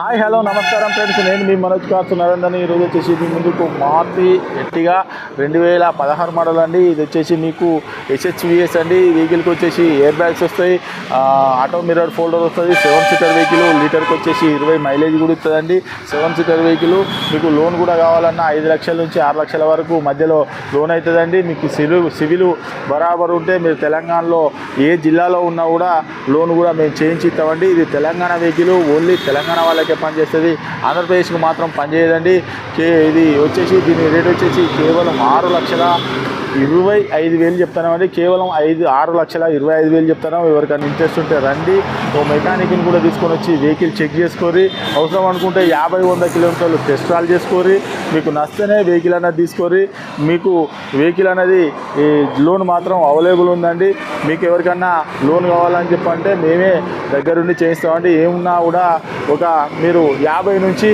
Hi hello నమస్కారం friends. నేను మీ Manoj cars నరేంద్రని ఈరోజు వచ్చేసి మీ ముందుకు మారుతి ఎట్టిగా రెండు వేల పదహారు మోడల్ అండి. ఇది వచ్చేసి మీకు ఎస్హెచ్విఎస్ అండి. వెహికల్కి వచ్చేసి ఎయిర్ బ్యాగ్స్ వస్తాయి. ఆటో మిర్రర్ ఫోల్డర్ వస్తుంది. సెవెన్ సీటర్ వెహికల్ లీటర్కి వచ్చేసి ఇరవై మైలేజ్ కూడా ఇస్తుందండి. సెవెన్ సీటర్ వెహికల్ మీకు లోన్ కూడా కావాలన్నా ఐదు లక్షల నుంచి ఆరు లక్షల వరకు మధ్యలో లోన్ అవుతుందండి. మీకు సివిల్ సివిల్ బరాబర్ ఉంటే మీరు తెలంగాణలో ఏ జిల్లాలో ఉన్నా కూడా లోన్ కూడా మేము చేయించి ఇస్తామండి ఇది తెలంగాణ వెహికల్ ఓన్లీ తెలంగాణ వాళ్ళకి పనిచేస్తుంది ఆంధ్రప్రదేశ్కి మాత్రం పనిచేయదండి కే ఇది వచ్చేసి దీని రేట్ వచ్చేసి కేవలం ఆరు లక్షల ఇరవై ఐదు వేలు చెప్తున్నామండి కేవలం ఐదు ఆరు లక్షల ఇరవై ఐదు వేలు చెప్తున్నాం. ఎవరికైనా ఇంట్రెస్ట్ ఉంటే రండి. ఓ మెకానిక్ని కూడా తీసుకొని వచ్చి వెహికల్ చెక్ చేసుకోరి అవసరం అనుకుంటే యాభై వంద కిలోమీటర్లు టెస్ట్ ట్రాల్ చేసుకోరి మీకు నచ్చితేనే వెహికల్ అనేది తీసుకోరి మీకు వెహికల్ అనేది ఈ లోన్ మాత్రం అవైలబుల్ ఉందండి. మీకు ఎవరికన్నా లోన్ కావాలని చెప్పంటే మేమే దగ్గరుండి చేయిస్తామండి. ఏమున్నా కూడా ఒక మీరు యాభై నుంచి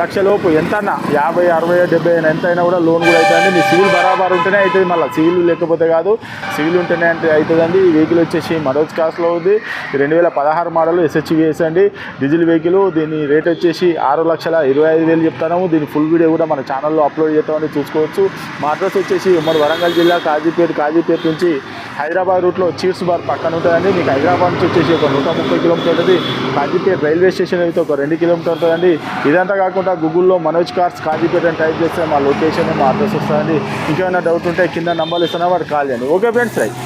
లక్షలోపు ఎంతన్నా? యాభై అరవై డెబ్బై ఎంతైనా కూడా లోన్ కూడా అవుతుందండి. మీ సివిల్ బరాబర్ ఉంటేనే అవుతుంది. మళ్ళీ సివిల్ లేకపోతే కాదు సివిల్ ఉంటేనే అంటే అవుతుందండి. ఈ వెహికల్ వచ్చేసి మనోజ్ కాస్ట్లో ఉంది. రెండు వేల పదహారు మోడల్ ఎస్హెచ్విఎస్ అండి. Diesel vehicle. దీని రేట్ వచ్చేసి ఆరు లక్షల ఇరవై ఐదు వేలు చెప్తాము దీని ఫుల్ వీడియో కూడా మన ఛానల్లో అప్లోడ్ చేస్తామని చూసుకోవచ్చు. మా అడ్రస్ వచ్చేసి ఉమ్మడి వరంగల్ జిల్లా కాజీపేట కాజీపేట నుంచి హైదరాబాద్ రూట్లో చీర్స్ బార్ పక్కన ఉంటుందండి. మీకు హైదరాబాద్ నుంచి వచ్చేసి ఒక నూట ముప్పై కిలోమీటర్ ఉంటుంది. కాజీపేట రైల్వే స్టేషన్ అయితే ఒక రెండు కిలోమీటర్ ఉంటుందండి. ఇదంతా కాకుండా గూగుల్లో మనోజ్ కార్స్ కాజీపేట అని టైప్ చేస్తే మా లొకేషన్ మా అడ్రస్ వస్తుందండి. ఇంకేమైనా డౌట్ ఉంటే కింద నంబర్లు ఇస్తున్నా వాడు కాల్ చేయండి. Okay friends right.